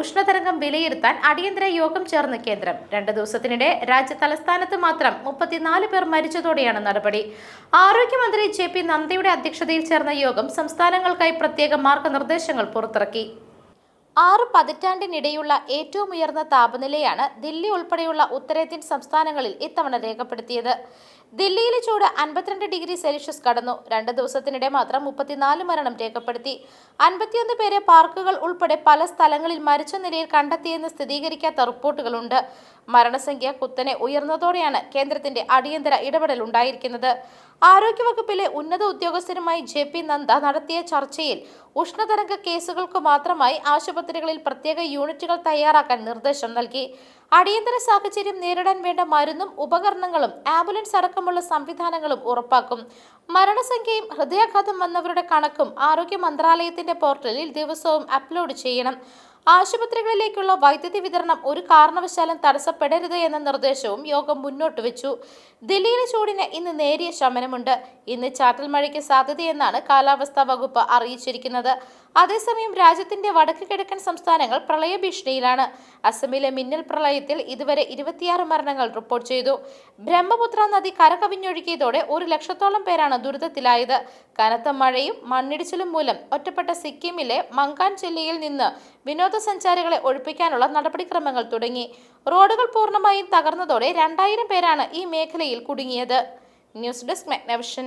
ഉഷ്ണതരംഗം വിലയിരുത്താൻ അടിയന്തര യോഗം ചേർന്ന കേന്ദ്രം. രണ്ട് ദിവസത്തിനിടെ രാജ്യ തലസ്ഥാനത്ത് മാത്രം മുപ്പത്തിനാല് പേർ മരിച്ചതോടെയാണ് നടപടി. ആരോഗ്യമന്ത്രി ജെ പി നന്ദയുടെ അധ്യക്ഷതയിൽ ചേർന്ന യോഗം സംസ്ഥാനങ്ങൾക്കായി പ്രത്യേക മാർഗനിർദ്ദേശങ്ങൾ പുറത്തിറക്കി. ആറ് പതിറ്റാണ്ടിനിടെയുള്ള ഏറ്റവും ഉയർന്ന താപനിലയാണ് ദില്ലി ഉൾപ്പെടെയുള്ള ഉത്തരേന്ത്യൻ സംസ്ഥാനങ്ങളിൽ ഇത്തവണ രേഖപ്പെടുത്തിയത്. ദില്ലിയിലെ ചൂട് അൻപത്തിരണ്ട് ഡിഗ്രി സെൽഷ്യസ് കടന്നു. രണ്ട് ദിവസത്തിനിടെ മാത്രം മുപ്പത്തിനാല് മരണം രേഖപ്പെടുത്തി. അൻപത്തിയൊന്ന് പേരെ പാർക്കുകൾ ഉൾപ്പെടെ പല സ്ഥലങ്ങളിൽ മരിച്ച നിലയിൽ കണ്ടെത്തിയെന്ന് സ്ഥിരീകരിക്കാത്ത റിപ്പോർട്ടുകളുണ്ട്. മരണസംഖ്യ കുത്തനെ ഉയർന്നതോടെയാണ് കേന്ദ്രത്തിന്റെ അടിയന്തര ഇടപെടൽ ഉണ്ടായിരിക്കുന്നത്. ആരോഗ്യവകുപ്പിലെ ഉന്നത ഉദ്യോഗസ്ഥരുമായി ജെ പി നന്ദ നടത്തിയ ചർച്ചയിൽ ഉഷ്ണതരംഗ കേസുകൾക്ക് മാത്രമായി ആശുപത്രികളിൽ പ്രത്യേക യൂണിറ്റുകൾ തയ്യാറാക്കാൻ നിർദ്ദേശം നൽകി. അടിയന്തര സാഹചര്യം നേരിടാൻ വേണ്ട മരുന്നും ഉപകരണങ്ങളും ആംബുലൻസ് അടക്കമുള്ള സംവിധാനങ്ങളും ഉറപ്പാക്കും. മരണസംഖ്യയും ഹൃദയാഘാതം വന്നവരുടെ കണക്കും ആരോഗ്യ മന്ത്രാലയത്തിന്റെ പോർട്ടലിൽ ദിവസവും അപ്ലോഡ് ചെയ്യണം. ആശുപത്രികളിലേക്കുള്ള വൈദ്യുതി വിതരണം ഒരു കാരണവശാലും തടസ്സപ്പെടരുത് എന്ന നിർദ്ദേശവും യോഗം മുന്നോട്ട് വെച്ചു. ദില്ലിയിലെ ചൂടിന് ഇന്ന് നേരിയ ശമനമുണ്ട്. ഇന്ന് ചാറ്റൽ മഴയ്ക്ക് സാധ്യതയെന്നാണ് കാലാവസ്ഥാ വകുപ്പ് അറിയിച്ചിരിക്കുന്നത്. അതേസമയം രാജ്യത്തിന്റെ വടക്ക് കിഴക്കൻ സംസ്ഥാനങ്ങൾ പ്രളയഭീഷണിയിലാണ്. അസമിലെ മിന്നൽ പ്രളയത്തിൽ ഇതുവരെ ഇരുപത്തിയാറ് മരണങ്ങൾ റിപ്പോർട്ട് ചെയ്തു. ബ്രഹ്മപുത്ര നദി കരകവിഞ്ഞൊഴുകിയതോടെ ഒരു ലക്ഷത്തോളം പേരാണ് ദുരിതത്തിലായത്. കനത്ത മഴയും മണ്ണിടിച്ചിലും മൂലം ഒറ്റപ്പെട്ട സിക്കിമിലെ മങ്കാൻ ജില്ലയിൽ നിന്ന് വിനോദസഞ്ചാരികളെ ഒഴിപ്പിക്കാനുള്ള നടപടിക്രമങ്ങൾ തുടങ്ങി. റോഡുകൾ പൂർണമായും തകർന്നതോടെ രണ്ടായിരം പേരാണ് ഈ മേഖലയിൽ കുടുങ്ങിയത്. News desk മെഗ്നവിഷൻ.